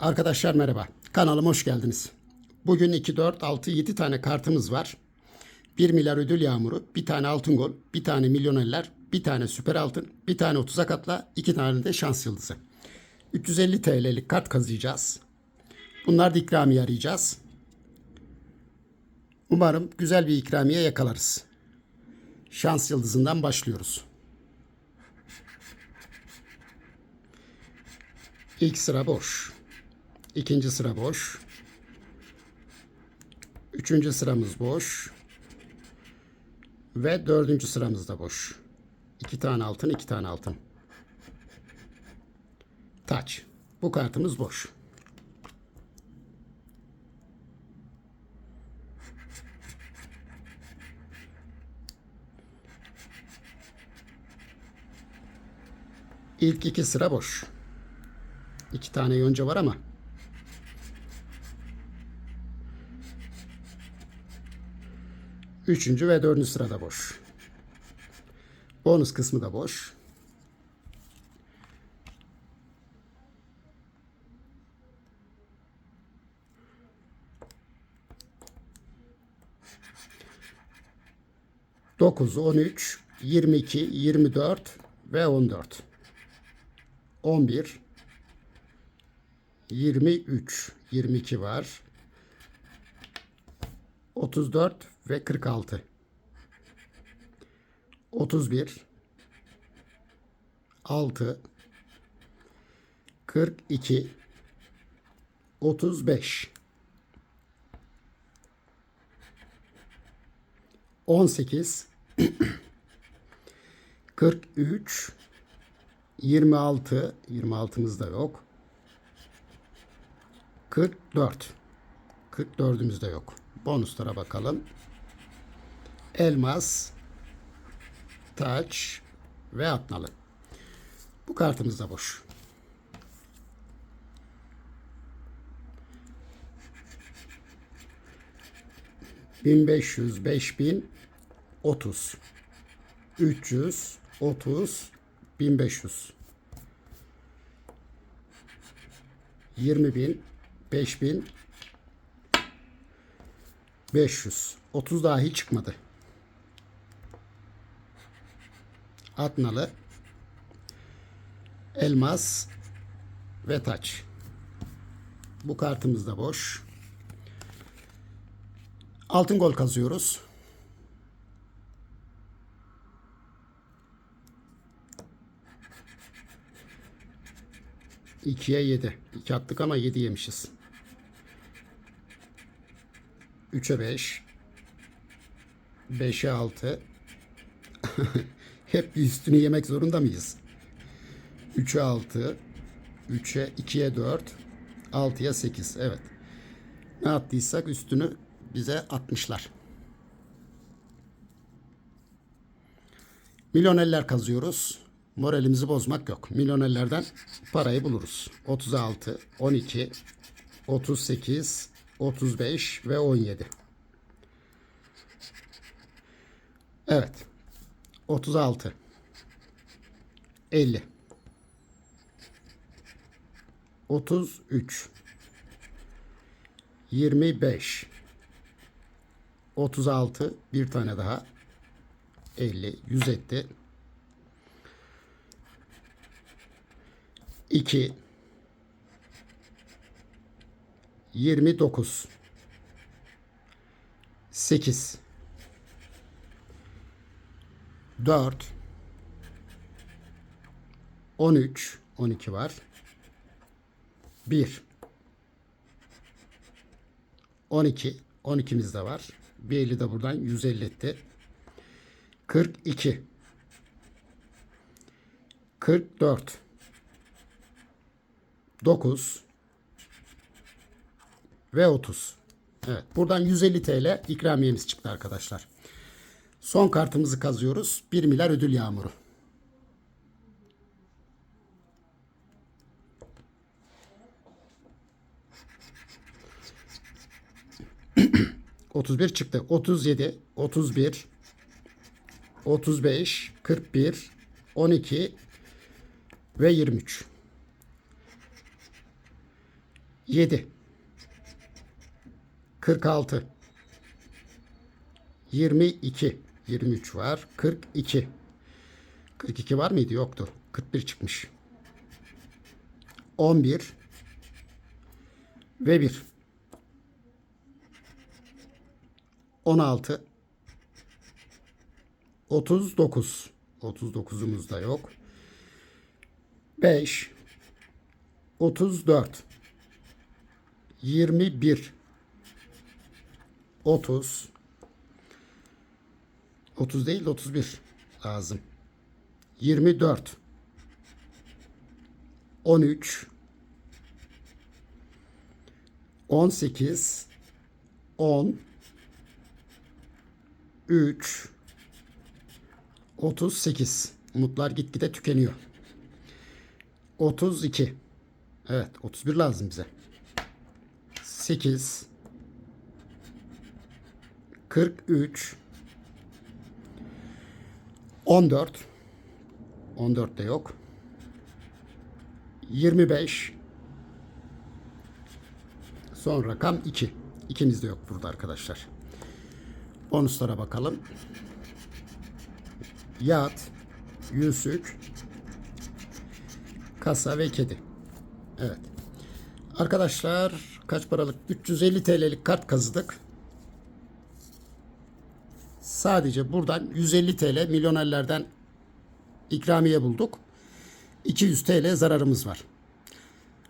Arkadaşlar merhaba. Kanalıma hoş geldiniz. Bugün 2, 4, 6, 7 tane kartımız var. 1 milyar ödül yağmuru, bir tane altın gol, bir tane milyonerler, bir tane süper altın, bir tane 30'a katla, iki tane de şans yıldızı. 350 TL'lik kart kazıyacağız. Bunlar da ikramiye arayacağız. Umarım güzel bir ikramiye yakalarız. Şans yıldızından başlıyoruz. İlk sıra boş. İkinci sıra boş. Üçüncü sıramız boş. Ve dördüncü sıramız da boş. İki tane altın, iki tane altın. Taç. Bu kartımız boş. İlk iki sıra boş. İki tane yonca var ama. Üçüncü ve dördüncü sırada boş. Bonus kısmı da boş. Dokuz, on üç, yirmi iki, yirmi dört ve on dört. On bir, 23, 22 var. 34 ve 46. 31 6 42 35 18 43 26 26'mız da yok. 44. 44'ümüz de yok. Bonuslara bakalım. Elmas, taç ve atnalı. Bu kartımız da boş. Bin beş yüz, beş bin, otuz. Üç yüz, otuz, bin beş yüz. Yirmi bin, beş bin, 500. 30 dahi çıkmadı. Atnalı, elmas ve taç. Bu kartımız da boş. Altın gol kazıyoruz. İkiye yedi. İki attık ama yedi yemişiz. 3'e 5 5'e 6 Hep üstünü yemek zorunda mıyız? 3'e 6 3'e 2'ye 4 6'ya 8 evet. Ne attıysak üstünü bize atmışlar. Milyonerler kazıyoruz. Moralimizi bozmak yok. Milyonerlerden parayı buluruz. 36, 12, 38, 35 ve 17. Evet. 36 50 33 25 36 bir tane daha. 50 100 etti. 2 29 8 4 13 12 var. 1 12 12'miz de var. Bir 50 de buradan 150 etti. 42 44 9 ve 30. Evet. Buradan 150 TL ikramiyemiz çıktı arkadaşlar. Son kartımızı kazıyoruz. 1 milyar ödül yağmuru. Otuz bir çıktı. Otuz yedi, otuz bir, otuz beş, kırk bir, on iki ve yirmi üç. 7 46 22 23 var. 42 42 var mıydı? Yoktu. 41 çıkmış. 11 ve 1 16 39 39'umuz da yok. 5 34 21 30 30 değil de 31 lazım. 24 13 18 10 3 38 Umutlar gitgide tükeniyor. 32 Evet 31 lazım bize. 8 43 14 14 de yok. 25 Son rakam 2. İkimiz de yok burada arkadaşlar. Bonuslara bakalım. Yat, yüzük, kasa ve kedi. Evet. Arkadaşlar kaç paralık? 350 TL'lik kart kazıdık. Sadece buradan 150 TL milyonerlerden ikramiye bulduk. 200 TL zararımız var.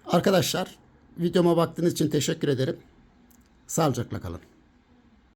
Arkadaşlar videoma baktığınız için teşekkür ederim. Sağlıcakla kalın.